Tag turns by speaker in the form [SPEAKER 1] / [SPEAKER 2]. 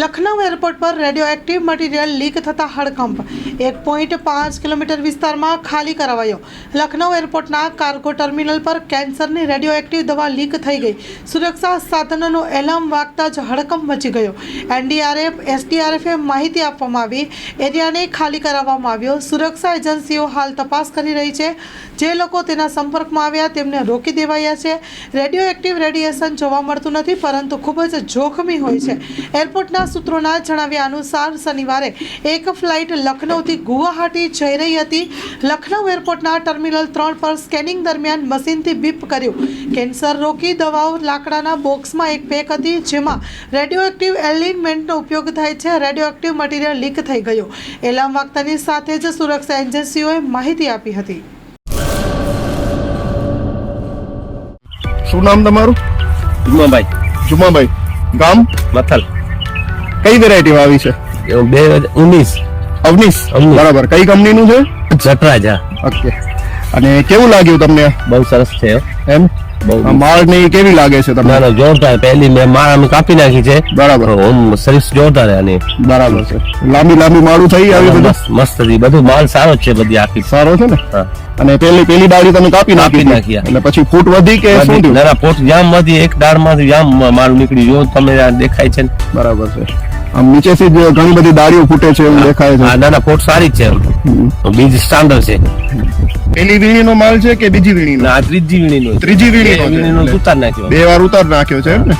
[SPEAKER 1] Lucknow airport પર radioactive material leak થતા હડકંપ. એક પોઈન્ટ પાંચ કિલોમીટર વિસ્તારમાં ખાલી કરાવાયો. લખનઉ એરપોર્ટના કાર્ગો ટર્મિનલ પર કેન્સરની રેડિયો એક્ટિવ દવા લીક થઈ ગઈ. સુરક્ષા સાધનોનું એલાર્મ વાગતા જ હડકંપ મચી ગયો. એનડીઆરએફ, એસડીઆરએફે માહિતી આપવામાં આવી. એરિયાને ખાલી કરાવવામાં આવ્યો. સુરક્ષા એજન્સીઓ હાલ તપાસ કરી રહી છે. જે લોકો તેના સંપર્કમાં આવ્યા તેમને રોકી દેવાયા છે. રેડિયો એક્ટિવ રેડિયેશન જોવા મળતું નથી, પરંતુ ખૂબ જ જોખમી હોય છે. એરપોર્ટના સૂત્રોના જણાવ્યા અનુસાર શનિવારે એક ફ્લાઇટ લખનૌથી ગુવાહાટી જઈ રહી હતી. લખનૌ એરપોર્ટના ટર્મિનલ ત્રણ પર સ્કેનિંગ દરમિયાન મશીનથી બીપ કર્યું. કેન્સર રોકી દવાઓ લાકડાના બોક્સમાં એક પેક હતી જેમાં રેડિયોએક્ટિવ એલિમેન્ટનો ઉપયોગ થાય છે. રેડિયો એક્ટિવ મટીરિયલ લીક થઈ ગયો. એલાર્મ વાગતાની સાથે જ સુરક્ષા એજન્સીઓએ માહિતી આપી હતી.
[SPEAKER 2] શું નામ તમારું?
[SPEAKER 3] જુમાભાઈ.
[SPEAKER 2] જુમાભાઈ. ગામ?
[SPEAKER 3] મથલ.
[SPEAKER 2] કઈ વેરાયટી આવી છે?
[SPEAKER 3] બે હજાર ઉન્નીસ
[SPEAKER 2] અવનીશ. બરાબર. કઈ કંપનીનું છે?
[SPEAKER 3] જટરાજા.
[SPEAKER 2] ઓકે. અને કેવું લાગ્યું તમને?
[SPEAKER 3] બહુ સરસ છે
[SPEAKER 2] એમ? માળ ને કેવી લાગે છે તમને?
[SPEAKER 3] ના જોરદાર. પહેલી મેં માળ અમે કાપી નાખી છે.
[SPEAKER 2] બરાબર.
[SPEAKER 3] ઓમ સર્વિસ જોરદાર આની.
[SPEAKER 2] બરાબર છે. લાંબી લાંબી માળું થઈ આવી બધું?
[SPEAKER 3] મસ્ત બધું માલ સારો છે બધી આખી.
[SPEAKER 2] સારો છે ને? અને પેલી પેલી ડાળી તમે કાપી નાખી
[SPEAKER 3] નાખી,
[SPEAKER 2] એટલે પછી ફૂટ વધી કે શું થયું?
[SPEAKER 3] ના ના જામ વધી. એક દાળમાંથી જામ માલ નીકળી જો તમે દેખાય છે
[SPEAKER 2] બરાબર છે. આમ નીચેથી જ ઘણી બધી ડાળીઓ ફૂટે છે એવું દેખાય
[SPEAKER 3] હા
[SPEAKER 2] છે.
[SPEAKER 3] ના ના પોટ સારી જ છે બીજ સ્ટાન્ડર્ડ છે.
[SPEAKER 2] પેલી વીણીનો માલ છે કે બીજી વીણી
[SPEAKER 3] ના આ ત્રીજી વીણીનું
[SPEAKER 2] ત્રીજી
[SPEAKER 3] વીણીનો. ઉતાર નાખ્યો.
[SPEAKER 2] બે વાર ઉતાર નાખ્યો છે એમ ને?